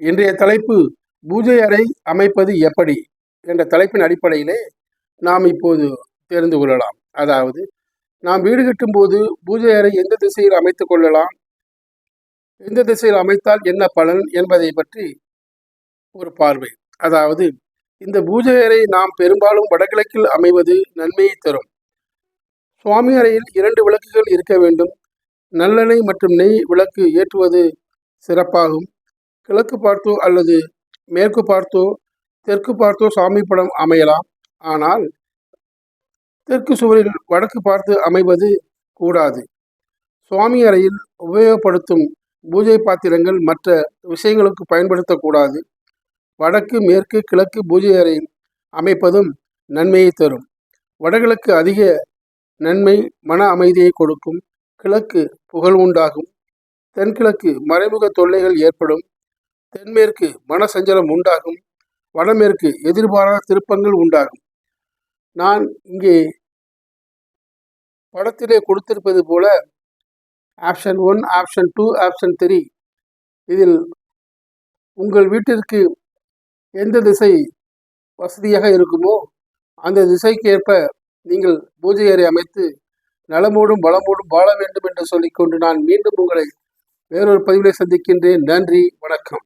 இன்றைய தலைப்பு பூஜை அறை அமைப்பது எப்படி என்ற தலைப்பின் அடிப்படையிலே நாம் இப்போது தெரிந்து கொள்ளலாம். அதாவது நாம் வீடு கட்டும்போது பூஜை அறை எந்த திசையில் அமைத்துக் கொள்ளலாம் எந்த திசையில் அமைத்தால் என்ன பலன் என்பதை பற்றி ஒரு பார்வை. அதாவது இந்த பூஜை அறை நாம் பெரும்பாலும் வடகிழக்கில் அமைவது நன்மையை தரும். சுவாமி அறையில் இரண்டு விளக்குகள் இருக்க வேண்டும். நல்லெண்ணெய் மற்றும் நெய் விளக்கு ஏற்றுவது சிறப்பாகும். கிழக்கு பார்த்தோ அல்லது மேற்கு பார்த்தோ தெற்கு பார்த்தோ சாமி படம் அமையலாம். ஆனால் தெற்கு சுவரில் வடக்கு பார்த்து அமைவது கூடாது. சுவாமி அறையில் உபயோகப்படுத்தும் பூஜை பாத்திரங்கள் மற்ற விஷயங்களுக்கு பயன்படுத்தக்கூடாது. வடக்கு மேற்கு கிழக்கு பூஜை அறை அமைப்பதும் நன்மையை தரும். வடகிழக்கு அதிக நன்மை மன அமைதியை கொடுக்கும். கிழக்கு புகழ் உண்டாகும் தென்கிழக்கு மறைமுக தொல்லைகள் ஏற்படும். தென்மேற்கு மன சஞ்சலம் உண்டாகும். வடமேற்கு எதிர்பாராத திருப்பங்கள் உண்டாகும். நான் இங்கே படத்திலே கொடுத்திருப்பது போல option one option two option three இதில் உங்கள் வீட்டிற்கு எந்த திசை வசதியாக இருக்குமோ அந்த திசைக்கேற்ப நீங்கள் பூஜை அறை அமைத்து நலமோடும் பலமோடும் வாழ வேண்டும் என்று சொல்லிக்கொண்டு நான் மீண்டும் உங்களை வேறொரு பதிவிலை சந்திக்கின்றேன். நன்றி வணக்கம்.